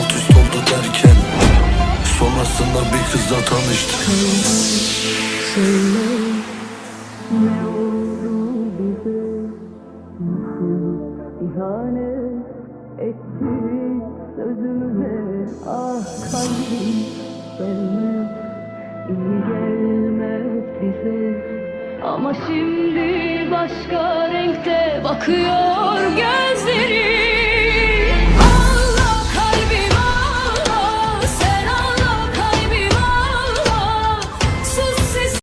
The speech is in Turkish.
alt üst oldu derken Sonrasında bir kızla tanıştık. İhanet etti sözümüze ah kalbim iyi gelmez bize Ama şimdi başka renkte bakıyor.